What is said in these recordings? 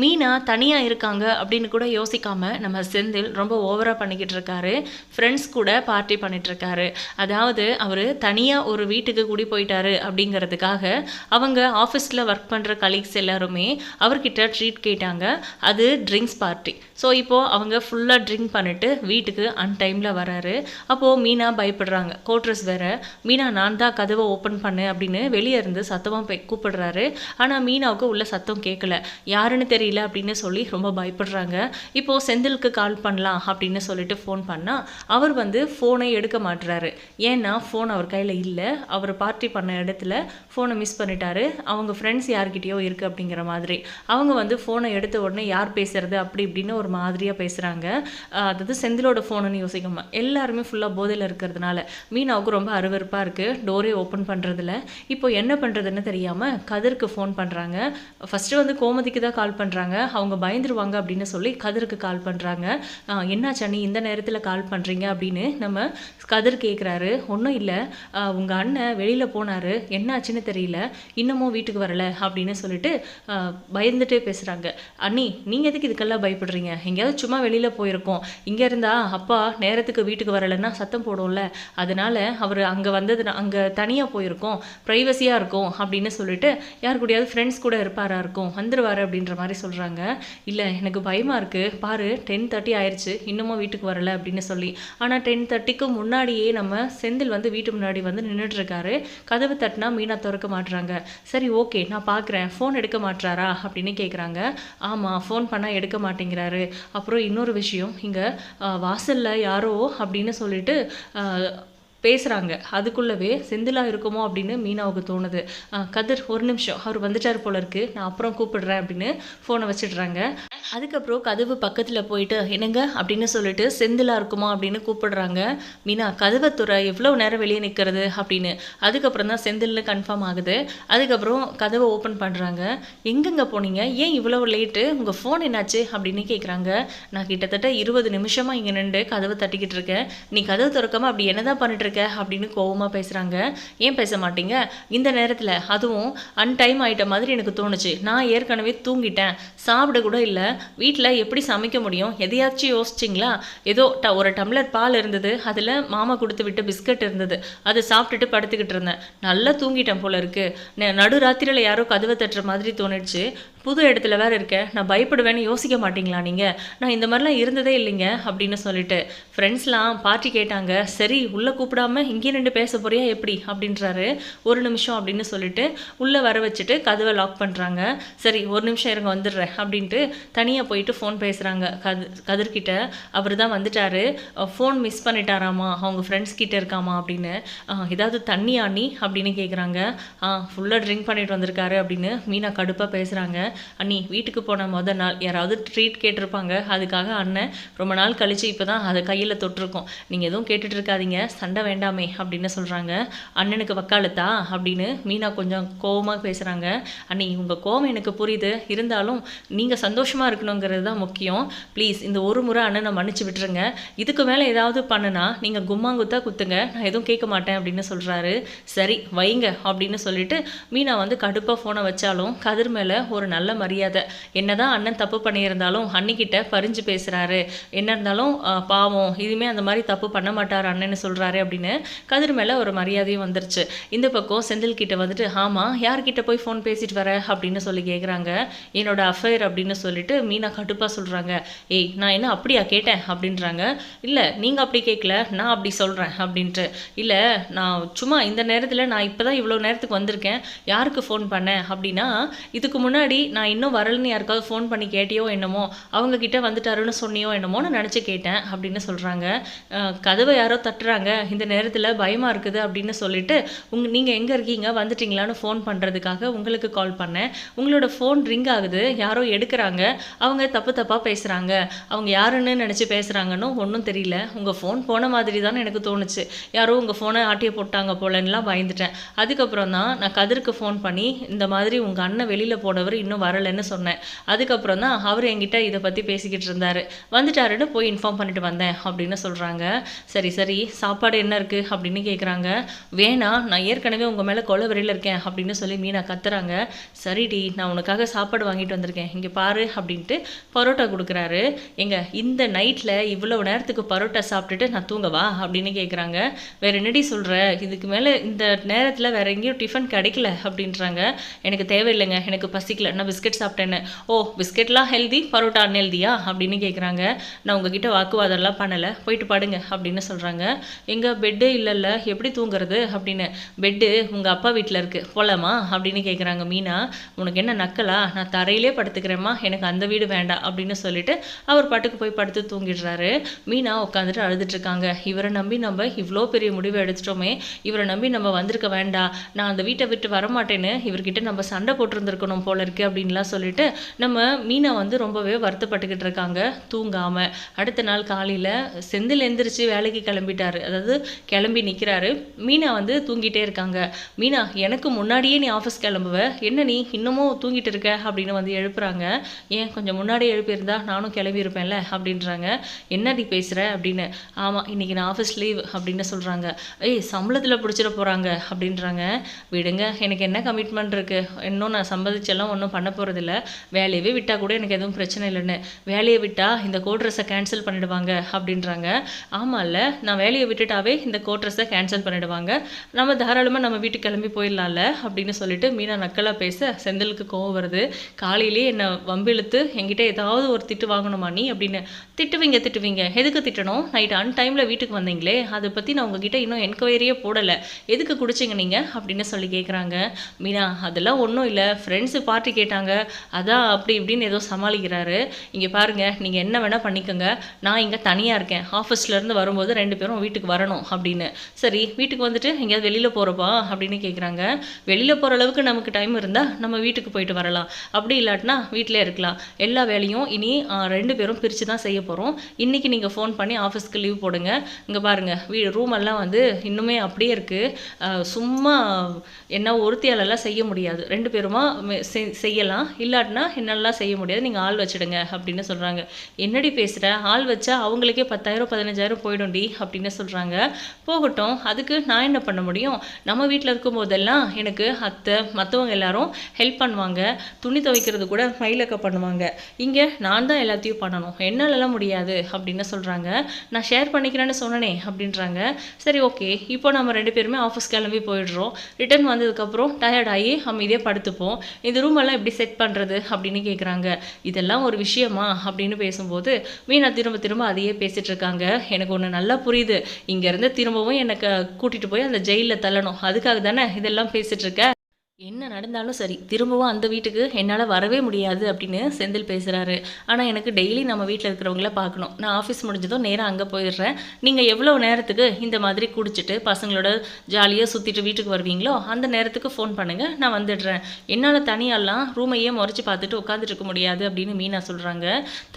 மீனா தனியாக இருக்காங்க அப்படின்னு கூட யோசிக்காமல் நம்ம செந்தில் ரொம்ப ஓவராக பண்ணிக்கிட்டு இருக்காரு. ஃப்ரெண்ட்ஸ் கூட பார்ட்டி பண்ணிட்டுருக்காரு அதாவது அவர் தனியாக ஒரு வீட்டுக்கு குடி போயிட்டாரு அப்படிங்கிறதுக்காக அவங்க ஆஃபீஸில் ஒர்க் பண்ணுற கலீக்ஸ் எல்லாருமே அவர்கிட்ட ட்ரீட் கேட்டாங்க. அது ட்ரிங்க்ஸ் பார்ட்டி ஸோ இப்போது அவங்க ஃபுல்லாக ட்ரிங்க் பண்ணிட்டு வீட்டுக்கு அன்டைமில் வராரு. அப்போது மீனா பயப்படுறாங்க. கோட்ரஸ் வேறு. மீனா நான் தான் கதவை ஓப்பன் பண்ணு அப்படின்னு வெளியே இருந்து சத்தமாக போய் கூப்பிடுறாரு. ஆனால் மீனாவுக்கு உள்ள சத்தம் கேட்கல யாருன்னு தெரியல அப்படின்னு சொல்லி ரொம்ப பயப்படுறாங்க. இப்போது செந்திலுக்கு கால் பண்ணலாம் அப்படின்னு சொல்லிட்டு ஃபோன் பண்ணால் அவர் வந்து ஃபோனை எடுக்க மாட்டுறாரு ஏன்னா ஃபோன் அவர் கையில் இல்லை. அவர் பார்ட்டி பண்ண இடத்துல ஃபோனை மிஸ் பண்ணிட்டாரு. அவங்க ஃப்ரெண்ட்ஸ் யார்கிட்டயோ இருக்குது அப்படிங்கிற மாதிரி. அவங்க வந்து ஃபோனை எடுத்த உடனே யார் பேசுறது அப்படி இப்படின்னு ஒரு மாதிரியாக பேசுகிறாங்க அதாவது செந்திலோட ஃபோனுன்னு யோசிக்காம. எல்லாருமே ஃபுல்லாக போதையில் இருக்கிறதுனால. மீனாவுக்கு ரொம்ப அருவருப்பாக இருக்குது டோரே ஓப்பன் பண்ணுறதில்ல இப்போ என்ன பண்ணுறதுன்னு தெரியாமல் கதிருக்கு ஃபோன் பண்ணுறாங்க ஃபஸ்ட்டு வந்து கோமதிக்கு தான் கால் பண்ணுறாங்க அவங்க பயந்துருவாங்க அப்படின்னு சொல்லி கதிருக்கு கால் பண்ணுறாங்க என்னாச்சு நீ இந்த நேரத்தில் கால் பண்ணுறீங்க அப்படின்னு நம்ம கதிர் கேட்குறாரு ஒன்றும் இல்லை. உங்கள் அண்ணன் வெளியில் போனார். என்னாச்சுன்னு தெரியல. இன்னமும் வீட்டுக்கு வரல அப்படின்னு சொல்லிட்டு பயந்துட்டே பேசுகிறாங்க அண்ணி நீங்கள் எதுக்கு இதுக்கெல்லாம் பயப்படுறீங்க? எங்கேயாவது சும்மா வெளியில் போயிருக்கோம். இங்கே இருந்தா அப்பா நேரத்துக்கு வீட்டுக்கு வரலைன்னா சத்தம் போடும்ல. அதனால அவர் அங்கே வந்தது அங்கே தனியாக போயிருக்கோம். ப்ரைவசியாக இருக்கும் அப்படின்னு சொல்லிட்டு யார் கூடயாவது ஃப்ரெண்ட்ஸ் கூட இருப்பாரா இருக்கும். வந்துடுவார் அப்படின்ற மாதிரி சொல்கிறாங்க இல்லை எனக்கு பயமாக இருக்குது பாரு டென் தேர்ட்டி ஆயிடுச்சு இன்னமும் வீட்டுக்கு வரல அப்படின்னு சொல்லி. ஆனால் டென் தேர்ட்டிக்கு முன்னாடியே நம்ம செந்தில் வந்து வீட்டு முன்னாடி வந்து நின்றுட்டு இருக்காரு கதவு தட்டினா மீனா திறக்க மாட்டுறாங்க சரி ஓகே நான் பார்க்குறேன் ஃபோன் எடுக்க மாட்றாரா? அப்படின்னு கேட்குறாங்க ஆமாம் ஃபோன் பண்ணால் எடுக்க மாட்டேங்கிறாரு. அப்புறம் இன்னொரு விஷயம். இங்கே வாசலில் யாரோ அப்படின்னு சொல்லிட்டு பேசுகிறாங்க அதுக்குள்ளவே செந்திலா இருக்குமோ அப்படின்னு மீனாவுக்கு தோணுது. கதிர் ஒரு நிமிஷம். அவர் வந்துட்டார் போல இருக்கு. நான் அப்புறம் கூப்பிடுறேன் அப்படின்னு ஃபோனை வச்சிடுறாங்க. அதுக்கப்புறம் கதவு பக்கத்தில் போயிட்டு என்னங்க? அப்படின்னு சொல்லிட்டு செந்திலா இருக்குமா அப்படின்னு கூப்பிடுறாங்க. மீனா கதவை துறை. எவ்வளோ நேரம் வெளியே நிற்கிறது அப்படின்னு. அதுக்கப்புறம் தான் செந்தில்னு கன்ஃபார்ம் ஆகுது. அதுக்கப்புறம் கதவை ஓப்பன் பண்ணுறாங்க எங்கெங்கே போனீங்க? ஏன் இவ்வளோ லேட்டு உங்கள் ஃபோன் என்னாச்சு? அப்படின்னு கேட்குறாங்க நான் கிட்டத்தட்ட இருபது நிமிஷமாக இங்கே நின்று கதவை தட்டிக்கிட்டு இருக்கேன். நீ கதவு திறக்காமல் அப்படி என்னதான் பண்ணிட்டு இருக்க அப்படின்னு கோபமாக பேசுகிறாங்க ஏன் பேச மாட்டீங்க? இந்த நேரத்தில் அதுவும் அன்டைம் ஆயிட்ட மாதிரி எனக்கு தோணுச்சு. நான் ஏற்கனவே தூங்கிட்டேன். சாப்பிட கூட இல்லை. வீட்டில் எப்படி சமைக்க முடியும்? எதையாச்சும் யோசிச்சிங்களா? ஏதோ ட ஒரு டம்ளர் பால் இருந்தது. அதில் மாமா கொடுத்து விட்டு பிஸ்கட் இருந்தது. அதை சாப்பிட்டுட்டு படுத்துக்கிட்டு இருந்தேன். நல்லா தூங்கிட்டேன் போல இருக்கு. நடு ராத்திரியில் யாரோ கதவை தட்டுற மாதிரி தோணுச்சு புது இடத்துல வேற இருக்கேன். நான் பயப்படுவேன்னு யோசிக்க மாட்டீங்களா நீங்கள் நான் இந்த மாதிரிலாம் இருந்ததே இல்லைங்க அப்படின்னு சொல்லிட்டு ஃப்ரெண்ட்ஸ்லாம் பார்ட்டி கேட்டாங்க. சரி உள்ளே கூப்பிடாம இங்கே நின்று பேச போறியா? எப்படி? அப்படின்றாரு. ஒரு நிமிஷம் அப்படின்னு சொல்லிட்டு உள்ளே வர வச்சுட்டு கதவை லாக் பண்ணுறாங்க சரி ஒரு நிமிஷம் இருங்க வந்துடுறேன் அப்படின்ட்டு தனியாக போயிட்டு ஃபோன் பேசுகிறாங்க கது கதிர்கிட்ட அவர் தான் வந்துட்டாரு. ஃபோன் மிஸ் பண்ணிட்டாராமா? அவங்க ஃப்ரெண்ட்ஸ் கிட்ட இருக்காமா? அப்படின்னு. ஏதாவது தண்ணி அண்ணி அப்படின்னு கேட்குறாங்க ஆ ஃபுல்லாக ட்ரிங்க் பண்ணிட்டு வந்திருக்காரு அப்படின்னு மீனா கடுப்பாக பேசுகிறாங்க அண்ணி வீட்டுக்கு போன முத நாள் யாராவது ட்ரீட் கேட்டிருப்பாங்க. அதுக்காக அண்ணன் ரொம்ப நாள் கழிச்சு இப்போ தான் அதை கையில் தொட்டிருக்கோம். நீங்கள் எதுவும் கேட்டுட்டு இருக்காதீங்க. வேண்டாமே அப்படின்னு சொல்கிறாங்க அண்ணனுக்கு வக்காலத்தா? அப்படின்னு மீனா கொஞ்சம் கோவமாக பேசுகிறாங்க அண்ணி உங்கள் கோவம் எனக்கு புரியுது. இருந்தாலும் நீங்கள் சந்தோஷமாக இருக்கணுங்கிறது தான் முக்கியம். ப்ளீஸ் இந்த ஒரு முறை அண்ணனை மன்னிச்சு விட்டுருங்க. இதுக்கு மேலே ஏதாவது பண்ணுனா நீங்கள் கும்மாங்குத்தா குத்துங்க. நான் எதுவும் கேட்க மாட்டேன் அப்படின்னு சொல்கிறாரு சரி வைங்க அப்படின்னு சொல்லிட்டு மீனா வந்து கடுப்பாக ஃபோனை வச்சாலும் கதிர் மேலே ஒரு நல்ல மரியாதை. என்னதான் அண்ணன் தப்பு பண்ணியிருந்தாலும் அன்னிக்கிட்ட பறிஞ்சு பேசுகிறாரு என்ன இருந்தாலும் பாவம் இதுவுமே அந்த மாதிரி தப்பு பண்ண மாட்டார் அண்ணன்னு சொல்கிறாரு அப்படின்னு கதிர் மேலே ஒரு மரியாதையும் வந்துருச்சு. இந்த பக்கம் செந்தில் கிட்ட வந்துட்டு ஆமாம் யார்கிட்ட போய் ஃபோன் பேசிட்டு வர? அப்படின்னு சொல்லி கேட்குறாங்க என்னோட அஃபேர் அப்படின்னு சொல்லிட்டு மீனா கடுப்பாக சொல்கிறாங்க ஏய் நான் என்ன அப்படியா கேட்டேன்? அப்படின்றாங்க. இல்லை நீங்கள் அப்படி கேட்கல நான் அப்படி சொல்கிறேன் அப்படின்ட்டு. இல்லை நான் சும்மா இந்த நேரத்தில் நான் இப்போ தான் இவ்வளோ நேரத்துக்கு வந்திருக்கேன். யாருக்கு ஃபோன் பண்ணேன் அப்படின்னா இதுக்கு முன்னாடி நான் இன்னும் வரலன்னு யாருக்காவது ஃபோன் பண்ணி கேட்டியோ என்னமோ அவங்க கிட்ட வந்துட்டாருன்னு சொன்னியோ என்னமோன்னு நினச்சி கேட்டேன் அப்படின்னு சொல்கிறாங்க கதவை யாரோ தட்டுறாங்க. இந்த நேரத்தில் பயமாக இருக்குது அப்படின்னு சொல்லிட்டு உங்க நீங்கள் எங்கே இருக்கீங்க வந்துட்டீங்களான்னு ஃபோன் பண்ணுறதுக்காக உங்களுக்கு கால் பண்ணேன். உங்களோட ஃபோன் ரிங் ஆகுது யாரோ எடுக்கிறாங்க அவங்க தப்பு தப்பாக பேசுகிறாங்க அவங்க யாருன்னு நினச்சி பேசுகிறாங்கன்னு ஒன்றும் தெரியல. உங்கள் ஃபோன் போன மாதிரி தான் எனக்கு தோணுச்சு. யாரோ உங்கள் ஃபோனை ஆட்டிய போட்டாங்க போலன்னுலாம் பயந்துட்டேன். அதுக்கப்புறம் தான் நான் கதிருக்கு ஃபோன் பண்ணி இந்த மாதிரி உங்கள் அண்ணன் வெளியில் போனவர் இன்னும் வரலைன்னு சொன்னேன். அதுக்கப்புறம் தான் அவர் என்கிட்ட இதை பற்றி பேசிக்கிட்டு இருந்தார். வந்துட்டாருன்னு போய் இன்ஃபார்ம் பண்ணிட்டு வந்தேன் அப்படின்னு சொல்கிறாங்க சரி சரி சாப்பாடு என்ன இருக்குது அப்படின்னு கேட்குறாங்க வேணாம் நான் ஏற்கனவே உங்கள் மேலே கொலை வரையில் இருக்கேன் அப்படின்னு சொல்லி மீனா கத்துறாங்க. சரிடி நான் உனக்காக சாப்பாடு வாங்கிட்டு வந்திருக்கேன். இங்கே பாரு அப்படின்ட்டு பரோட்டா கொடுக்குறாரு. எங்க இந்த நைட்டில் இவ்வளவு நேரத்துக்கு பரோட்டா சாப்பிட்டுட்டு நான் தூங்கவா அப்படின்னு கேட்குறாங்க வேற என்னடி சொல்கிற இதுக்கு மேலே இந்த நேரத்தில் வேற எங்கேயும் டிஃபன் கிடைக்கல அப்படின்றாங்க. எனக்கு தேவையில்லைங்க எனக்கு பசிக்கல நான் பிஸ்கெட் சாப்பிட்டேன்னு. ஓ பிஸ்கெட்லாம் ஹெல்தி பரோட்டா அன்ஹெல்தியா அப்படின்னு கேட்குறாங்க நான் உங்ககிட்ட வாக்குவாதம்லாம் பண்ணலை போயிட்டு பாடுங்க அப்படின்னு சொல்கிறாங்க எங்கள் பெட்டே இல்லைல்ல எப்படி தூங்குறது அப்படின்னு பெட்டு உங்கள் அப்பா வீட்டில் இருக்குது போலாமா? அப்படின்னு கேட்குறாங்க மீனா. உனக்கு என்ன நக்கலா? நான் தரையிலே படுத்துக்கிறேம்மா. எனக்கு அந்த வீடு வேண்டாம் அப்படின்னு சொல்லிட்டு அவர் பாட்டுக்கு போய் படுத்து தூங்கிடுறாரு. மீனா உட்காந்துட்டு அழுதுட்டுருக்காங்க. இவரை நம்பி நம்ம இவ்வளோ பெரிய முடிவை எடுத்துட்டோமே. இவரை நம்பி நம்ம வந்திருக்க வேண்டாம். நான் அந்த வீட்டை விட்டு வரமாட்டேன்னு இவர்கிட்ட நம்ம சண்டை போட்டிருந்துருக்கணும் போல இருக்கு அப்படின்லாம் சொல்லிட்டு நம்ம மீனா வந்து ரொம்பவே வருத்தப்பட்டுக்கிட்டு இருக்காங்க. தூங்காமல் அடுத்த நாள் காலையில் செந்தில் எந்திரிச்சு வேலைக்கு கிளம்பிட்டாரு. அதாவது கிளம்பி நிற்கிறாரு மீனா வந்து தூங்கிட்டே இருக்காங்க. மீனா எனக்கு முன்னாடியே நீ ஆஃபீஸ் கிளம்புவ. என்ன நீ இன்னமும் தூங்கிட்டு இருக்க? அப்படின்னு வந்து எழுப்புறாங்க. ஏன் கொஞ்சம் முன்னாடியே எழுப்பியிருந்தா நானும் கிளம்பியிருப்பேன்ல அப்படின்றாங்க. அப்படின்றாங்க என்னடி பேசுகிற அப்படின்னு. ஆமாம் இன்னைக்கு நான் ஆஃபீஸ் லீவ் அப்படின்னு சொல்கிறாங்க ஏய் சம்பளத்தில் பிடிச்சிட போகிறாங்க அப்படின்றாங்க. விடுங்க எனக்கு என்ன கமிட்மெண்ட் இருக்குது இன்னும் நான் சம்பாதிச்செல்லாம் ஒன்றும் பண்ண போகிறதில்ல வேலையவே விட்டால் கூட எனக்கு எதுவும் பிரச்சனை இல்லைன்னு. வேலையை விட்டால் இந்த கோட் ட்ரெஸ்ஸை கேன்சல் பண்ணிடுவாங்க அப்படின்றாங்க. ஆமாம்ல நான் வேலையை விட்டுட்டாவே இந்த கோட் ட்ரெஸ்ஸை கேன்சல் பண்ணிடுவாங்க. நம்ம தாராளமாக நம்ம வீட்டுக்கு கிளம்பி போயிடலாம்ல அப்படின்னு சொல்லிட்டு மீனா நக்கலாக பேச செந்திலுக்கு கோவம் வருது. காலையிலேயே என்னை வம்பிழுத்து என்கிட்ட ஏதாவது ஒரு திட்டு வாங்கணுமா நீ? அப்படின்னு திட்டுவீங்க திட்டுவீங்க. எதுக்கு திட்டணும்? நைட் அன் டைமில் வீட்டுக்கு வந்தீங்களே. அதை பற்றி நான் உங்ககிட்ட இன்னும் என்கொயரியே போடலை. எதுக்கு குடிச்சிங்க நீங்கள் அப்படின்னு சொல்லி கேட்குறாங்க மீனா அதெல்லாம் ஒன்றும் இல்லை. ஃப்ரெண்ட்ஸு பார்ட்டி கேட்டாங்க. அதான் அப்படி இப்படின்னு ஏதோ சமாளிக்கிறாரு. இங்கே பாருங்கள் நீங்கள் என்ன வேணால் பண்ணிக்கோங்க. நான் இங்கே தனியாக இருக்கேன். ஆஃபீஸ்லேருந்து வரும்போது ரெண்டு பேரும் வீட்டுக்கு வரணும். அப்படின்னு. சரி வீட்டுக்கு வந்துட்டு எங்கேயாவது வெளியில் போகிறப்பா அப்படின்னு கேட்குறாங்க வெளியில் போகிற அளவுக்கு நமக்கு டைம் இருந்தால் நம்ம வீட்டுக்கு போயிட்டு வரலாம். அப்படி இல்லாட்டினா வீட்டிலே இருக்கலாம். எல்லா வேலையும் இனி ரெண்டு பேரும் பிரித்து தான் செய்ய போகிறோம் இன்றைக்கி நீங்கள் ஃபோன் பண்ணி ஆஃபீஸ்க்கு லீவ் போடுங்க. இங்கே பாருங்கள் வீ ரூம் எல்லாம் வந்து இன்னுமே அப்படியே இருக்குது சும்மா என்ன ஒருத்தியாலெல்லாம் செய்ய முடியாது. ரெண்டு பேருமா மெ- செய்- செய்யலாம். இல்லாட்டினா என்னெல்லாம் செய்ய முடியாது? நீங்கள் ஆள் வச்சிடுங்க அப்படின்னு சொல்கிறாங்க என்னடி பேசுகிற ஆள் வச்சா அவங்களுக்கே பத்தாயிரம் பதினஞ்சாயிரம் போயிடும்டி அப்படின்னு சொல்கிறாங்க போகட்டும். அதுக்கு நான் என்ன பண்ண முடியும்? நம்ம வீட்டில் இருக்கும்போதெல்லாம் எனக்கு அத்தை மற்றவங்க எல்லாரும் ஹெல்ப் பண்ணுவாங்க. துணி துவைக்கிறது கூட மயிலக்க பண்ணுவாங்க. இங்கே நான் தான் எல்லாத்தையும் பண்ணணும். என்னாலலாம் முடியாது அப்படின்னு சொல்கிறாங்க நான் ஷேர் பண்ணிக்கிறேன்னு சொன்னனே அப்படின்றாங்க. சரி ஓகே இப்போ நம்ம ரெண்டு பேருமே ஆஃபீஸ் கிளம்பி போயிடுறோம். ரிட்டர்ன் வந்ததுக்கப்புறம் டயர்ட் ஆகி அமைதியாக படுத்துப்போம். இந்த ரூம் எல்லாம் எப்படி செட் பண்ணுறது அப்படின்னு கேட்குறாங்க இதெல்லாம் ஒரு விஷயமா அப்படின்னு பேசும்போது மீனா திரும்ப திரும்ப அதையே பேசிகிட்டு இருக்காங்க. எனக்கு ஒன்று நல்லா புரியுது. இங்கேருந்து திரும்பவும் எனக்கு கூட்டிகிட்டு போய் அந்த ஜெயிலில் தள்ளணும். அதுக்காக தானே இதெல்லாம் பேசிட்டு இருக்க? என்ன நடந்தாலும் சரி திரும்பவும் அந்த வீட்டுக்கு என்னால் வரவே முடியாது அப்படின்னு செந்தில் பேசுகிறாரு ஆனால் எனக்கு டெய்லி நம்ம வீட்டில் இருக்கிறவங்கள பார்க்கணும். நான் ஆஃபீஸ் முடிஞ்சதும் நேராக அங்கே போயிடுறேன். நீங்கள் எவ்வளோ நேரத்துக்கு இந்த மாதிரி குடிச்சிட்டு பசங்களோட ஜாலியாக சுற்றிட்டு வீட்டுக்கு வருவீங்களோ அந்த நேரத்துக்கு ஃபோன் பண்ணுங்கள் நான் வந்துடுறேன். என்னால் தனியாலாம் ரூமையே முறைச்சி பார்த்துட்டு உட்காந்துட்டு இருக்க முடியாது அப்படின்னு மீனா சொல்கிறாங்க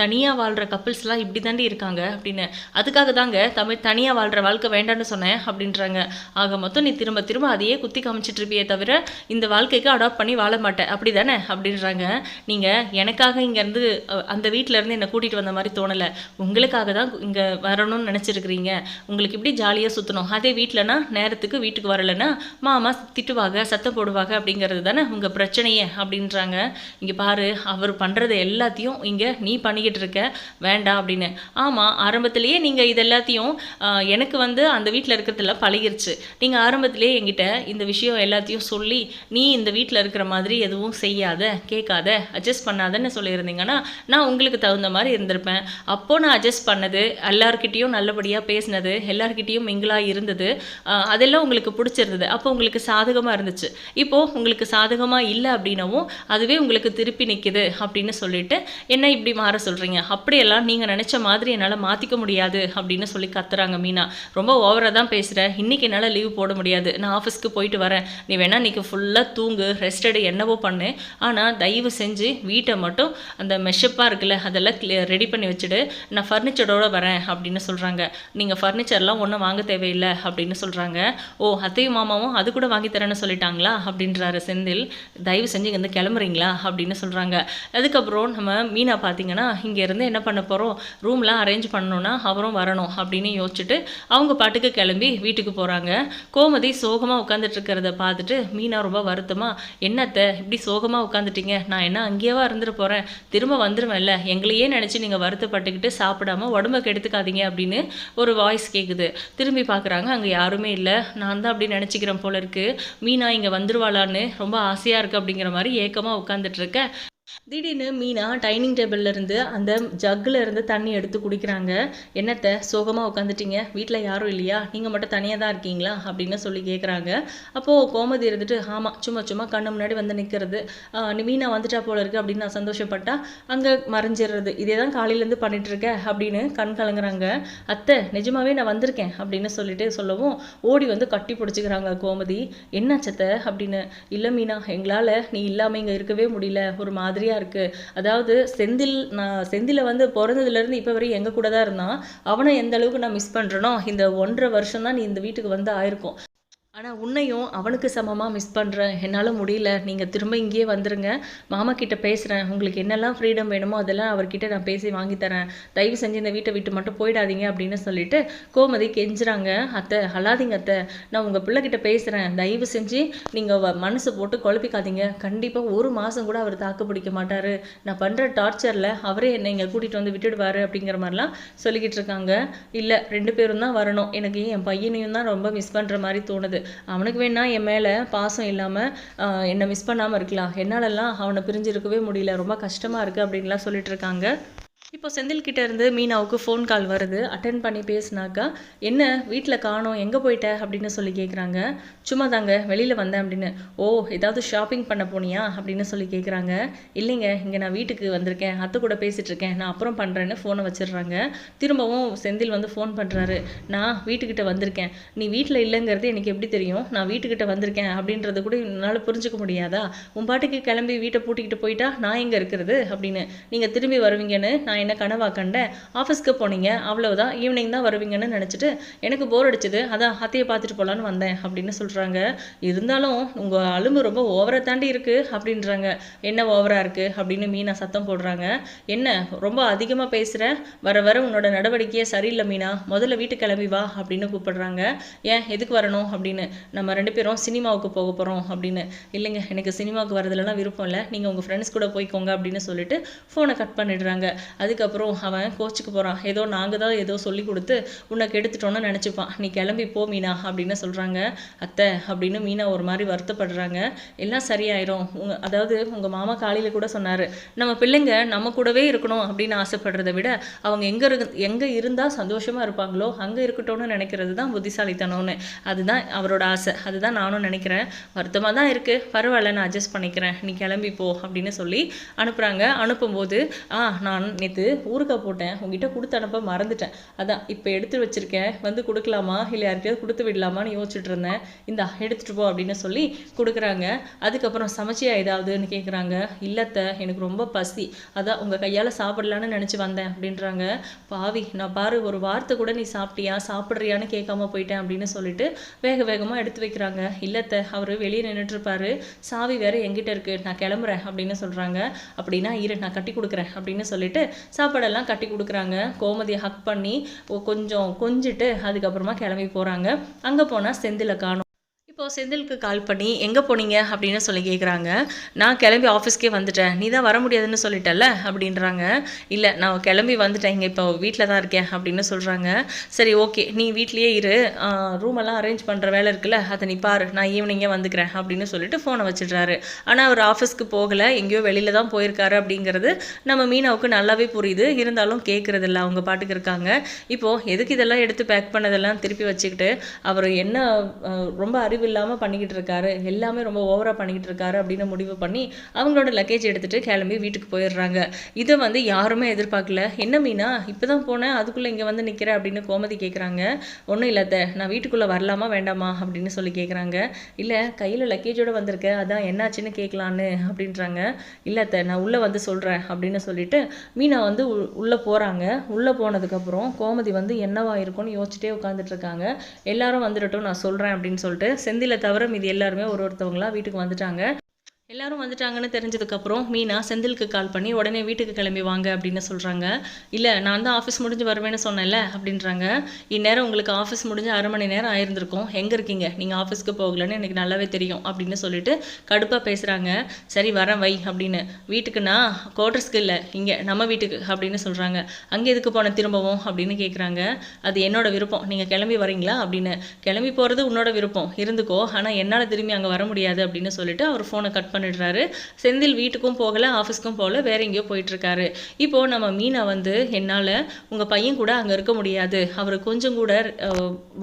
தனியாக வாழ்கிற கப்பிள்ஸ்லாம் இப்படி தாண்டி இருக்காங்க அப்படின்னு. அதுக்காக தாங்க தமிழ் தனியாக வாழ்கிற வாழ்க்கை வேண்டாம்னு சொன்னேன் அப்படின்றாங்க. ஆக மொத்தம் நீ திரும்ப திரும்ப அதையே குத்தி காமிச்சிட்ருப்பியே தவிர இந்த வாழ்க்கைக்கு அடாப்ட் பண்ணி வாழ மாட்டேன். அப்படி தானே அப்படின்றாங்க. நீங்கள் எனக்காக இங்கேருந்து அந்த வீட்டிலேருந்து இருந்து என்னை கூட்டிகிட்டு வந்த மாதிரி தோணலை. உங்களுக்காக தான் இங்கே வரணும்னு நினச்சிருக்கிறீங்க. உங்களுக்கு இப்படி ஜாலியாக சுற்றணும் அதே வீட்டிலனா நேரத்துக்கு வீட்டுக்கு வரலைன்னா மாமா திட்டுவாங்க சத்தம் போடுவாங்க அப்படிங்கிறது தானே உங்கள் பிரச்சனையே அப்படின்றாங்க. இங்கே பாரு அவர் பண்ணுறது எல்லாத்தையும் இங்கே நீ பண்ணிக்கிட்டு இருக்க. வேண்டாம் அப்படின்னு. ஆமாம் ஆரம்பத்திலேயே நீங்கள் இது எல்லாத்தையும் எனக்கு வந்து அந்த வீட்டில் இருக்கிறதுல பழகிருச்சு. நீங்கள் ஆரம்பத்திலேயே என்கிட்ட இந்த விஷயம் எல்லாத்தையும் சொல்லி நீ நீ இந்த வீட்டில் இருக்கிற மாதிரி எதுவும் செய்யாத கேட்காத அட்ஜஸ்ட் பண்ணாதன்னு சொல்லியிருந்தீங்கன்னா நான் உங்களுக்கு தகுந்த மாதிரி இருந்திருப்பேன். அப்போது நான் அட்ஜஸ்ட் பண்ணது எல்லார்கிட்டேயும் நல்லபடியாக பேசினது எல்லார்கிட்டேயும் மிங்கிளாக இருந்தது. அதெல்லாம் உங்களுக்கு பிடிச்சிருந்தது. அப்போ உங்களுக்கு சாதகமாக இருந்துச்சு. இப்போது உங்களுக்கு சாதகமாக இல்லை அப்படின்னவும் அதுவே உங்களுக்கு திருப்பி நிற்கிது அப்படின்னு சொல்லிட்டு என்ன இப்படி மாற சொல்கிறீங்க அப்படியெல்லாம் நீங்கள் நினச்ச மாதிரி என்னால் மாற்றிக்க முடியாது அப்படின்னு சொல்லி கத்துறாங்க மீனா. ரொம்ப ஓவராக தான் பேசுகிறேன் இன்றைக்கி என்னால் லீவ் போட முடியாது. நான் ஆஃபீஸ்க்கு போயிட்டு வரேன். நீ வேணால் இன்றைக்கி ஃபுல்லாக தூங்கு ரெஸ்ட் எடு என்னவோ பண்ணு. ஆனால் தயவு செஞ்சு வீட்டை மட்டும் அந்த மெஷப்பாக இருக்குல்ல அதெல்லாம் ரெடி பண்ணி வச்சுடு. நான் ஃபர்னிச்சரோட வரேன் அப்படின்னு சொல்கிறாங்க நீங்கள் ஃபர்னிச்சர்லாம் ஒன்றும் வாங்க தேவையில்லை அப்படின்னு சொல்கிறாங்க ஓ அத்தையும் மாமாவும் அது கூட வாங்கி தரேன்னு சொல்லிட்டாங்களா? அப்படின்றாரு செந்தில். தயவு செஞ்சு இங்கேருந்து கிளம்புறீங்களா? அப்படின்னு சொல்கிறாங்க அதுக்கப்புறம் நம்ம மீனா பார்த்தீங்கன்னா இங்கேருந்து என்ன பண்ண போகிறோம் ரூம்லாம் அரேஞ்ச் பண்ணணும்னா அவரும் வரணும் அப்படின்னு யோசிச்சுட்டு அவங்க பாட்டுக்கு கிளம்பி வீட்டுக்கு போகிறாங்க கோமதி சோகமாக உட்காந்துட்டு இருக்கிறத பார்த்துட்டு மீனா ரொம்ப வருத்தமா என்னத்தை இப்படி சோகமாக உட்காந்துட்டீங்க நான் என்ன அங்கேயேவா இருந்துட்டு போகிறேன் திரும்ப வந்துடுவேன்ல எங்களையே நினச்சி நீங்கள் வருத்தப்பட்டுக்கிட்டு சாப்பிடாம உடம்பை கெடுத்துக்காதீங்க அப்படின்னு ஒரு வாய்ஸ் கேட்குது திரும்பி பார்க்குறாங்க அங்கே யாருமே இல்லை. நான் தான் அப்படி நினச்சிக்கிறேன் போல இருக்கு. மீனா இங்கே வந்துடுவாளான்னு ரொம்ப ஆசையாக இருக்குது அப்படிங்கிற மாதிரி ஏக்கமாக உட்காந்துட்டு இருக்கேன் திடீர்னு மீனா டைனிங் டேபிள்லேருந்து அந்த ஜக்கில் இருந்து தண்ணி எடுத்து குடிக்கிறாங்க. என்னத்தை சோகமாக உட்காந்துட்டீங்க வீட்டில் யாரும் இல்லையா? நீங்கள் மட்டும் தனியாக தான் இருக்கீங்களா? அப்படின்னு சொல்லி கேட்குறாங்க அப்போது கோமதி இருந்துட்டு ஆமாம் சும்மா சும்மா கண்ணு முன்னாடி வந்து நிற்கிறது நீ மீனா வந்துட்டா போல இருக்குது அப்படின்னு நான் சந்தோஷப்பட்டா அங்கே மறைஞ்சிடுறது. இதே தான் காலையிலேருந்து பண்ணிகிட்ருக்க அப்படின்னு கண் கலங்குறாங்க. அத்தை நிஜமாவே நான் வந்திருக்கேன் அப்படின்னு சொல்லிட்டு சொல்லவும் ஓடி வந்து கட்டி பிடிச்சிக்கிறாங்க கோமதி. என்ன அச்சத்தை அப்படின்னு இல்லை மீனா எங்களால் நீ இல்லாமல் இங்கே இருக்கவே முடியல. ஒரு மாதிரி நிறையா இருக்குது அதாவது செந்தில் நான் செந்தில வந்து பிறந்ததுலேருந்து இப்போ வரையும் எங்கள் கூட தான் இருந்தான். அவனை எந்த அளவுக்கு நான் மிஸ் பண்ணுறேனோ இந்த ஒன்றரை வருஷம் தான் நீ இந்த வீட்டுக்கு வந்து ஆயிருக்கும். ஆனால் உன்னையும் அவனுக்கு சமமாக மிஸ் பண்ணுறேன் என்னால் முடியல. நீங்கள் திரும்ப இங்கேயே வந்துருங்க. மாமா கிட்டே பேசுகிறேன் உங்களுக்கு என்னெல்லாம் ஃப்ரீடம் வேணுமோ அதெல்லாம் அவர்கிட்ட நான் பேசி வாங்கித்தரேன் தயவு செஞ்சு இந்த வீட்டை விட்டு மட்டும் போயிடாதீங்க அப்படின்னு சொல்லிட்டு கோமதி கெஞ்சுறாங்க. அத்தை அழாதீங்க அத்தை. நான் உங்கள் பிள்ளைகிட்ட பேசுகிறேன் தயவு செஞ்சு நீங்கள் மனசு போட்டு குழப்பிக்காதீங்க. கண்டிப்பாக ஒரு மாதம் கூட அவர் தாக்கு பிடிக்க மாட்டார். நான் பண்ணுற டார்ச்சரில் அவரே என்னை இங்கே கூட்டிகிட்டு வந்து விட்டுடுவார் அப்படிங்கிற மாதிரிலாம் சொல்லிக்கிட்டு இருக்காங்க. இல்லை ரெண்டு பேரும் தான் வரணும். எனக்கு என் பையனையும் தான் ரொம்ப மிஸ் பண்ணுற மாதிரி தோணுது. அவனுக்கு வேணா என் மேலே பாசம் இல்லாமல் என்னை மிஸ் பண்ணாமல் இருக்கலாம். என்னாலலாம் அவனை பிரிஞ்சு இருக்கவே முடியல. ரொம்ப கஷ்டமாக இருக்குது அப்படின்லாம் சொல்லிட்டு இருக்காங்க. இப்போ செந்தில்கிட்ட இருந்து மீனாவுக்கு ஃபோன் கால் வருது. அட்டன் பண்ணி பேசினாக்கா என்ன வீட்டில் காணோம் எங்கே போயிட்ட? அப்படின்னு சொல்லி கேட்குறாங்க சும்மா தாங்க வெளியில் வந்தேன் அப்படின்னு. ஓ ஏதாவது ஷாப்பிங் பண்ண போனியா? அப்படின்னு சொல்லி கேட்குறாங்க இல்லைங்க இங்கே நான் வீட்டுக்கு வந்திருக்கேன். அத்தை கூட பேசிகிட்டு இருக்கேன். நான் அப்புறம் பண்ணுறேன்னு ஃபோனை வச்சிடுறாங்க. திரும்பவும் செந்தில் வந்து ஃபோன் பண்ணுறாரு நான் வீட்டுக்கிட்ட வந்திருக்கேன். நீ வீட்டில் இல்லைங்கிறது எனக்கு எப்படி தெரியும்? நான் வீட்டுக்கிட்ட வந்திருக்கேன். அப்படின்றது கூட என்னால் புரிஞ்சுக்க முடியாதா? உன் பாட்டுக்கு கிளம்பி வீட்டை பூட்டிக்கிட்டு போயிட்டா? நான் எங்கே இருக்கிறது? அப்படின்னு. நீங்கள் திரும்பி வருவீங்கன்னு நான் என்ன கனவா கண்டேன்? ஆஃபீஸ்க்கு போனீங்க. அவ்வளவுதான். ஈவினிங் தான் வருவீங்கன்னு நினச்சிட்டு எனக்கு போர் அடிச்சது. அதான் அத்தையை பார்த்துட்டு போகலான்னு வந்தேன் அப்படின்னு சொல்கிறாங்க இருந்தாலும் உங்கள் அலும்பு ரொம்ப ஓவரை தாண்டி இருக்குது அப்படின்றாங்க. என்ன ஓவராக இருக்குது அப்படின்னு மீனா சத்தம் போடுறாங்க. என்ன ரொம்ப அதிகமாக பேசுகிற வர வர உன்னோட நடவடிக்கையே சரியில்லை மீனா. முதல்ல வீட்டு கிளம்பி வா அப்படின்னு கூப்பிடுறாங்க. ஏன் எதுக்கு வரணும் அப்படின்னு. நம்ம ரெண்டு பேரும் சினிமாவுக்கு போக போகிறோம் அப்படின்னு. இல்லைங்க எனக்கு சினிமாவுக்கு வரதுலலாம் விருப்பம் இல்லை. நீங்கள் உங்கள் ஃப்ரெண்ட்ஸ் கூட போய்க்கோங்க அப்படின்னு சொல்லிட்டு ஃபோனை கட் பண்ணிடுறாங்க. அதுக்கப்புறம் அவன் கோச்சுக்கு போகிறான் ஏதோ நாங்கள் தான் ஏதோ சொல்லி கொடுத்து உன்னை கெடுத்துட்டோன்னு நினச்சிப்பான். நீ கிளம்பி போ மீனா அப்படின்னு சொல்கிறாங்க அத்தை அப்படின்னு மீனா ஒரு மாதிரி வருத்தப்படுறாங்க. எல்லாம் சரியாயிரும். உங்க அதாவது உங்கள் மாமா காலையில் கூட சொன்னார் நம்ம பிள்ளைங்க நம்ம கூடவே இருக்கணும் அப்படின்னு ஆசைப்படுறதை விட அவங்க எங்கே இரு எங்கே இருந்தால் சந்தோஷமாக இருப்பாங்களோ அங்கே இருக்கட்டும்னு நினைக்கிறது தான் புத்திசாலித்தனம்னு. அதுதான் அவரோட ஆசை. அதுதான் நானும் நினைக்கிறேன். வருத்தமாக தான் இருக்குது பரவாயில்ல நான் அட்ஜஸ்ட் பண்ணிக்கிறேன். நீ கிளம்பி போ அப்படின்னு சொல்லி அனுப்புகிறாங்க அனுப்பும்போது ஆ நான் நேற்று ஊறுகாய் போட்டேன். உங்ககிட்ட கொடுத்து அனுப்ப மறந்துட்டேன். அதான் இப்போ எடுத்து வச்சிருக்கேன். வந்து கொடுக்கலாமா? இல்லை யார்கிட்டயாவது கொடுத்து விடலாமான்னு யோசிச்சுட்டு இருந்தேன். இந்த எடுத்துட்டு போ அப்படின்னு சொல்லி கொடுக்குறாங்க. அதுக்கப்புறம் சமைச்சியா ஏதாவதுன்னு கேட்குறாங்க இல்லத்த எனக்கு ரொம்ப பசி. அதான் உங்கள் கையால் சாப்பிடலான்னு நினச்சி வந்தேன் அப்படின்றாங்க. பாவி நான் பாரு ஒரு வார்த்தை கூட நீ சாப்பிட்டியா? சாப்பிட்றியான்னு கேட்காம போயிட்டேன் அப்படின்னு சொல்லிட்டு வேக வேகமாக எடுத்து வைக்கிறாங்க. இல்லத்த அவர் வெளியே நின்றுட்டுருப்பாரு சாவி வேறு எங்கிட்ட இருக்குது நான் கிளம்புறேன் அப்படின்னு சொல்கிறாங்க அப்படின்னா இரு நான் கட்டி கொடுக்குறேன் அப்படின்னு சொல்லிட்டு சாப்பாடெல்லாம் கட்டி கொடுக்குறாங்க. கோமதியை ஹக் பண்ணி கொஞ்சம் கொஞ்சிட்டு அதுக்கப்புறமா கிளம்பி போகிறாங்க அங்கே போனால் செந்தில காணும். இப்போது செந்திலுக்கு கால் பண்ணி எங்கே போனீங்க? அப்படின்னு சொல்லி கேட்குறாங்க நான் கிளம்பி ஆஃபீஸ்க்கே வந்துட்டேன். நீ தான் வர முடியாதுன்னு சொல்லிட்டல அப்படின்றாங்க. இல்லை நான் கிளம்பி வந்துட்டேன். இங்கே இப்போ வீட்டில் தான் இருக்கேன் அப்படின்னு சொல்கிறாங்க சரி ஓகே. நீ வீட்லேயே இரு. ரூமெல்லாம் அரேஞ்ச் பண்ணுற வேலை இருக்குல்ல அதை நீ பாரு. நான் ஈவினிங்கே வந்துக்கிறேன் அப்படின்னு சொல்லிட்டு ஃபோனை வச்சிடுறாரு. ஆனால் அவர் ஆஃபீஸ்க்கு போகலை. எங்கேயோ வெளியில் தான் போயிருக்காரு அப்படிங்கிறது நம்ம மீனாவுக்கு நல்லாவே புரியுது. இருந்தாலும் கேட்குறது இல்லை அவங்க பாட்டுக்கு இருக்காங்க. இப்போது எதுக்கு இதெல்லாம் எடுத்து பேக் பண்ணதெல்லாம் திருப்பி வச்சுக்கிட்டு அவர் என்ன ரொம்ப அறிவு இல்லாமல் பண்ணிக்கிட்டு இருக்காரு. எல்லாமே ரொம்ப ஓவராக பண்ணிக்கிட்டு இருக்காரு அப்படின்னு முடிவு பண்ணி அவங்களோட லக்கேஜ் எடுத்துகிட்டு கிளம்பி வீட்டுக்கு போயிடுறாங்க. இதை வந்து யாருமே எதிர்பார்க்கல. என்ன மீனா இப்போ தான் போனேன் அதுக்குள்ளே இங்கே வந்து நிற்கிற அப்படின்னு கோமதி கேட்குறாங்க ஒன்றும் இல்லாத நான் வீட்டுக்குள்ளே வரலாமா வேண்டாமா? அப்படின்னு சொல்லி கேட்குறாங்க இல்லை கையில் லக்கேஜோடு வந்திருக்கேன் அதான் என்னாச்சுன்னு கேட்கலான்னு அப்படின்றாங்க. இல்லை நான் உள்ளே வந்து சொல்கிறேன் அப்படின்னு சொல்லிட்டு மீனா வந்து உ- உள்ளே போகிறாங்க உள்ளே போனதுக்கப்புறம் கோமதி வந்து என்னவா இருக்கும்னு யோசிச்சுட்டே உட்காந்துட்டு இருக்காங்க. எல்லாரும் வந்துடட்டும் நான் சொல்கிறேன் அப்படின்னு சொல்லிட்டு செந்திலை தவிர மீது எல்லாருமே ஒரு ஒருத்தவங்களா வீட்டுக்கு வந்துட்டாங்க. எல்லாரும் வந்துட்டாங்கன்னு தெரிஞ்சதுக்கப்புறம் மீனா செந்திலுக்கு கால் பண்ணி உடனே வீட்டுக்கு கிளம்பி வாங்க அப்படின்னு சொல்கிறாங்க இல்லை நான் தான் ஆஃபீஸ் முடிஞ்சு வருவேன்னு சொன்னேன்ல அப்படின்றாங்க. இந்நேரம் உங்களுக்கு ஆஃபீஸ் முடிஞ்சு அரை மணி நேரம் ஆயிருந்திருக்கும். எங்கே இருக்கீங்க? நீங்கள் ஆஃபீஸ்க்கு போகலன்னு எனக்கு நல்லாவே தெரியும் அப்படின்னு சொல்லிட்டு கடுப்பாக பேசுகிறாங்க சரி வரேன் வை அப்படின்னு. வீட்டுக்குன்னா குவார்டர்ஸ்க்கு இல்லை இங்கே நம்ம வீட்டுக்கு அப்படின்னு சொல்கிறாங்க அங்கே எதுக்கு போன? திரும்பவும் அப்படின்னு கேட்குறாங்க அது என்னோட விருப்பம். நீங்கள் கிளம்பி வரீங்களா? அப்படின்னு. கிளம்பி போகிறது உன்னோட விருப்பம். இருந்துக்கோ. ஆனால் என்னால் திரும்பி அங்கே வர முடியாது அப்படின்னு சொல்லிட்டு அவர் ஃபோனை கட் பண்ணிடுறாரு. செந்தில் வீட்டுக்கும் போகல ஆஃபீஸ்க்கும் போகல வேற எங்கேயோ போயிட்டு இருக்காரு இப்போ நம்ம மீனா வந்து என்னால் உங்கள் பையன் கூட அங்கே இருக்க முடியாது. அவர் கொஞ்சம் கூட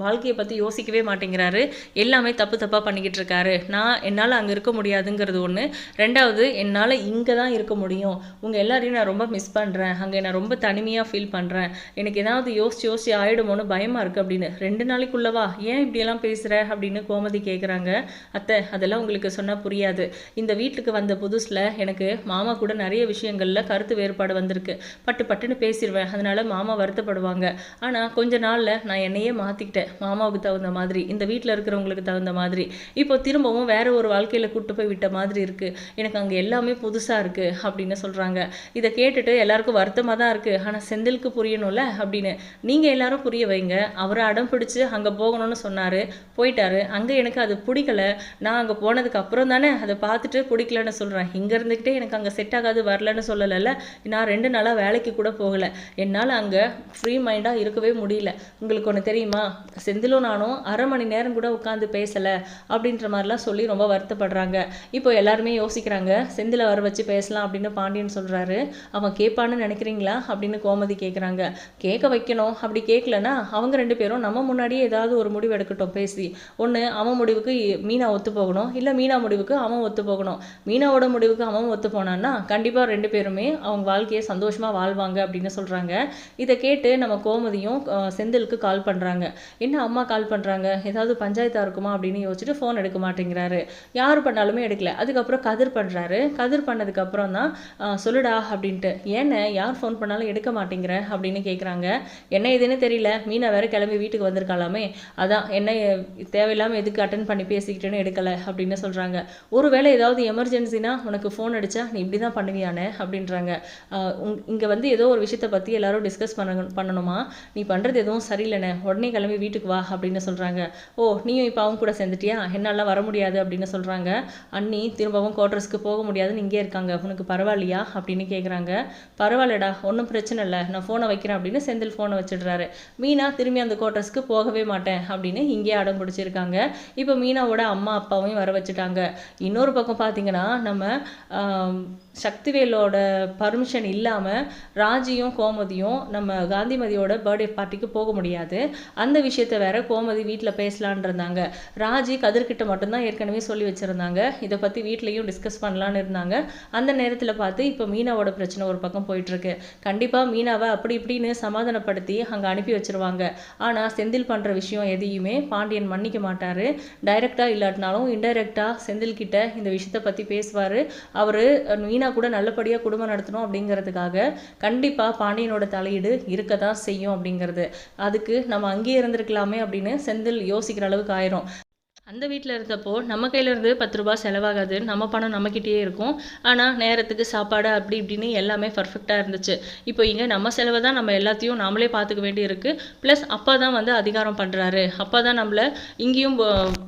வாழ்க்கையை பற்றி யோசிக்கவே மாட்டேங்கிறாரு. எல்லாமே தப்பு தப்பாக பண்ணிக்கிட்டு இருக்காரு. நான் என்னால் அங்கே இருக்க முடியாதுங்கிறது ஒன்று ரெண்டாவது என்னால் இங்கே தான் இருக்க முடியும். உங்கள் எல்லாரையும் நான் ரொம்ப மிஸ் பண்ணுறேன் அங்கே நான் ரொம்ப தனிமையாக ஃபீல் பண்ணுறேன் எனக்கு ஏதாவது யோசிச்சு யோசிச்சு ஆயிடுமோன்னு பயமாக இருக்குது அப்படின்னு. ரெண்டு நாளைக்குள்ளவா? ஏன் இப்படியெல்லாம் பேசுகிற அப்படின்னு கோமதி கேட்குறாங்க அத்தை அதெல்லாம் உங்களுக்கு சொன்னால் புரியாது. இந்த இந்த வீட்டுக்கு வந்த புதுசில் எனக்கு மாமா கூட நிறைய விஷயங்களில் கருத்து வேறுபாடு வந்திருக்கு. பட்டு பட்டுன்னு பேசிடுவேன் அதனால் மாமா வருத்தப்படுவாங்க. ஆனால் கொஞ்ச நாளில் நான் என்னையே மாற்றிக்கிட்டேன் மாமாவுக்கு தகுந்த மாதிரி இந்த வீட்டில் இருக்கிறவங்களுக்கு தகுந்த மாதிரி. இப்போ திரும்பவும் வேற ஒரு வாழ்க்கையில் கூட்டு போய் விட்ட மாதிரி இருக்குது எனக்கு அங்கே எல்லாமே புதுசாக இருக்குது அப்படின்னு சொல்கிறாங்க இதை கேட்டுட்டு எல்லாருக்கும் வருத்தமாக தான் இருக்குது ஆனால் செந்திலுக்கு புரியணும்ல அப்படின்னு. நீங்கள் எல்லாரும் புரிய வைங்க. அவரை அடம் பிடிச்சி அங்கே போகணும்னு சொன்னார். போயிட்டாரு. அங்கே எனக்கு அது பிடிக்கல. நான் அங்கே போனதுக்கு அப்புறம் தானே அதை பார்த்துட்டு பிடிக்கலன்னு சொல்கிறேன் இங்கே இருந்துக்கிட்டே எனக்கு அங்கே செட் ஆகாது வரலன்னு சொல்லலைல்ல. நான் ரெண்டு நாளாக வேலைக்கு கூட போகலை. என்னால் அங்கே ஃப்ரீ மைண்டாக இருக்கவே முடியல. உங்களுக்கு ஒன்று தெரியுமா? செந்திலும் நானும் அரை மணி நேரம் கூட உட்காந்து பேசலை அப்படின்ற மாதிரிலாம் சொல்லி ரொம்ப வருத்தப்படுறாங்க. இப்போ எல்லாருமே யோசிக்கிறாங்க செந்தில வர வச்சு பேசலாம் அப்படின்னு பாண்டியன் சொல்கிறாரு அவன் கேட்பான்னு நினைக்கிறீங்களா? அப்படின்னு கோமதி கேட்குறாங்க கேட்க வைக்கணும். அப்படி கேட்கலனா அவங்க ரெண்டு பேரும் நம்ம முன்னாடியே ஏதாவது ஒரு முடிவு எடுக்கட்டும் பேசி. ஒன்று அவன் முடிவுக்கு மீனா ஒத்து போகணும். இல்லை மீனா முடிவுக்கு அவன் ஒத்து போகணும் மீனாவோட முடிவுக்கு அவன் ஒத்து போனான்னா கண்டிப்பாக ரெண்டு பேருமே அவங்க வாழ்க்கையை சந்தோஷமாக வாழ்வாங்க அப்படின்னு சொல்கிறாங்க இதை கேட்டு நம்ம கோமதியும் செந்திலுக்கு கால் பண்ணுறாங்க என்ன அம்மா கால் பண்ணுறாங்க ஏதாவது பஞ்சாயத்தாக இருக்குமா அப்படின்னு யோசிச்சுட்டு ஃபோன் எடுக்க மாட்டேங்கிறாரு. யார் பண்ணாலுமே எடுக்கல. அதுக்கப்புறம் கதிர் பண்ணுறாரு கதிர் பண்ணதுக்கப்புறம் தான் சொல்லுடா அப்படின்ட்டு. ஏன்னு? யார் ஃபோன் பண்ணாலும் எடுக்க மாட்டேங்கிற? அப்படின்னு கேட்குறாங்க என்ன இதுன்னு தெரியல. மீனா வேற கிளம்பி வீட்டுக்கு வந்திருக்காலாமே அதான் என்ன தேவையில்லாமல் எதுக்கு அட்டன் பண்ணி பேசிக்கிட்டேன்னு எடுக்கலை. அப்படின்னு சொல்கிறாங்க ஒருவேளை ஏதாவது எமர்ஜென்சினா உனக்கு ஃபோன் அடித்தா நீ இப்படி தான் பண்ணுவியானே? அப்படின்றாங்க. இங்கே வந்து ஏதோ ஒரு விஷயத்தை பற்றி எல்லாரும் டிஸ்கஸ் பண்ண பண்ணணுமா? நீ பண்ணுறது எதுவும் சரியில்லைண்ணே. உடனே கிளம்பி வீட்டுக்கு வா அப்படின்னு சொல்கிறாங்க ஓ நீயும் இப்போ அவங்க கூட சேர்ந்துட்டியா? என்னால் வர முடியாது அப்படின்னு சொல்கிறாங்க அண்ணி திரும்பவும் குவார்டர்ஸ்க்கு போக முடியாதுன்னு இங்கே இருக்காங்க. உனக்கு பரவாயில்லையா? அப்படின்னு கேட்குறாங்க பரவாயில்லடா ஒன்றும் பிரச்சனை இல்லை. நான் ஃபோனை வைக்கிறேன் அப்படின்னு செந்தில் ஃபோனை வச்சிடுறாரு. மீனா திரும்பி அந்த குவார்டர்ஸ்க்கு போகவே மாட்டேன் அப்படின்னு இங்கேயே அடம் பிடிச்சிருக்காங்க. இப்போ மீனாவோட அம்மா அப்பாவையும் வர வச்சுட்டாங்க. இன்னொரு பக்கம் பார்த்தீங்கன்னா நம்ம சக்திவேலோட பர்மிஷன் இல்லாமல் ராஜியும் கோமதியும் நம்ம காந்திமதியோட பர்த்டே பார்ட்டிக்கு போக முடியாது. அந்த விஷயத்த வேற கோமதி வீட்டில் பேசலான் இருந்தாங்க ராஜி கதிர்கிட்ட மட்டும்தான் ஏற்கனவே சொல்லி வச்சுருந்தாங்க. இதை பற்றி வீட்லேயும் டிஸ்கஸ் பண்ணலான்னு இருந்தாங்க. அந்த நேரத்தில் பார்த்து இப்போ மீனாவோட பிரச்சனை ஒரு பக்கம் போயிட்டுருக்கு. கண்டிப்பாக மீனாவை அப்படி இப்படின்னு சமாதானப்படுத்தி அங்கே அனுப்பி வச்சிருவாங்க. ஆனால் செந்தில் பண்ணுற விஷயம் எதையுமே பாண்டியன் மன்னிக்க மாட்டார். டைரெக்டாக இல்லாட்டினாலும் இன்டைரக்டாக செந்தில் கிட்ட இந்த விஷயத்தை பற்றி பேசுவார். அவர் மீனா கூட நல்லபடியாக குடும்பம் நடத்தணும் அப்படிங்கிறதுக்காக கண்டிப்பாக பாண்டியனோட தலையீடு இருக்க தான் செய்யும் அப்படிங்கிறது. அதுக்கு நம்ம அங்கேயே இருந்திருக்கலாமே அப்படின்னு செந்தில் யோசிக்கிற அளவுக்கு ஆயிரும். அந்த வீட்டில் இருந்தப்போ நம்ம கையிலேருந்து பத்து ரூபா செலவாகாது. நம்ம பணம் நம்மக்கிட்டேயே இருக்கும். ஆனால் நேரத்துக்கு சாப்பாடு அப்படி இப்படின்னு எல்லாமே பர்ஃபெக்டாக இருந்துச்சு. இப்போ இங்கே நம்ம செலவை தான் நம்ம எல்லாத்தையும் நாமளே பார்த்துக்க வேண்டியிருக்கு. ப்ளஸ் அப்பா தான் வந்து அதிகாரம் பண்ணுறாரு அப்பா தான் நம்மளை இங்கேயும்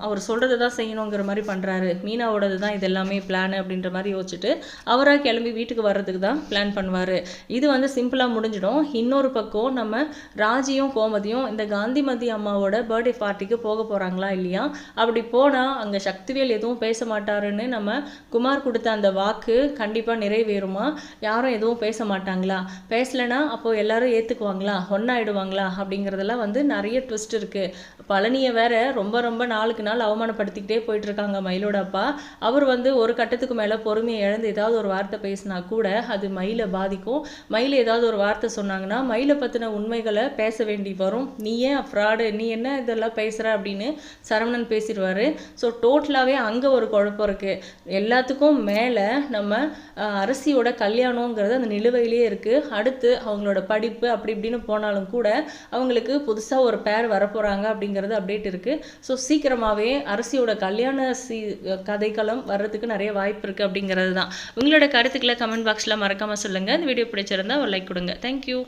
அவர் சொல்கிறத தான் செய்யணுங்கிற மாதிரி பண்ணுறாரு மீனாவோடது தான் இது எல்லாமே பிளான் அப்படின்ற மாதிரி யோசிச்சுட்டு அவராக கிளம்பி வீட்டுக்கு வர்றதுக்கு தான் பிளான் பண்ணுவார். இது வந்து சிம்பிளாக முடிஞ்சிடும். இன்னொரு பக்கம் நம்ம ராஜியும் கோமதியும் இந்த காந்திமதி அம்மாவோட பர்த்டே பார்ட்டிக்கு போக போகிறாங்களா இல்லையா? அப்படி போனால் அங்கே சக்திவேல் எதுவும் பேச மாட்டாருன்னு நம்ம குமார் கொடுத்த அந்த வாக்கு கண்டிப்பாக நிறைவேறுமா? யாரும் எதுவும் பேச மாட்டாங்களா? பேசலைன்னா அப்போ எல்லாரும் ஏற்றுக்குவாங்களா ஒன்றாயிடுவாங்களா அப்படிங்கிறதெல்லாம் வந்து நிறைய ட்விஸ்ட் இருக்குது பழனியை வேற ரொம்ப ரொம்ப நாளுக்கு நாள் அவமானப்படுத்திக்கிட்டே போயிட்டுருக்காங்க மயிலோட அப்பா. அவர் வந்து ஒரு கட்டத்துக்கு மேலே பொறுமையை இழந்து ஏதாவது ஒரு வார்த்தை பேசினா கூட அது மயிலை பாதிக்கும். மயில் ஏதாவது ஒரு வார்த்தை சொன்னாங்கன்னா மயிலை பற்றின உண்மைகளை பேச வேண்டி வரும். நீ ஏன் ஃப்ராடு நீ என்ன இதெல்லாம் பேசுகிற அப்படின்னு சரவணன் பேசிடுவாரு ஸோ டோட்டலாகவே அங்கே ஒரு குழப்பம் இருக்குது எல்லாத்துக்கும் மேலே நம்ம அரசியோட கல்யாணங்கிறது அந்த நிலுவையிலே இருக்குது அடுத்து அவங்களோட படிப்பு அப்படி இப்படின்னு போனாலும் கூட அவங்களுக்கு புதுசாக ஒரு பேர் வரப்போகிறாங்க அப்படிங்கிறது அப்டேட் இருக்குது ஸோ சீக்கிரமாகவே அரசியோட கல்யாண சி கதைக்களம் வர்றதுக்கு நிறைய வாய்ப்பு இருக்குது அப்படிங்கிறது தான். உங்களோட கருத்துக்களை கமெண்ட் பாக்ஸில் மறக்காமல் சொல்லுங்கள் இந்த வீடியோ பிடிச்சிருந்தா ஒரு லைக் கொடுங்க. தேங்க்யூ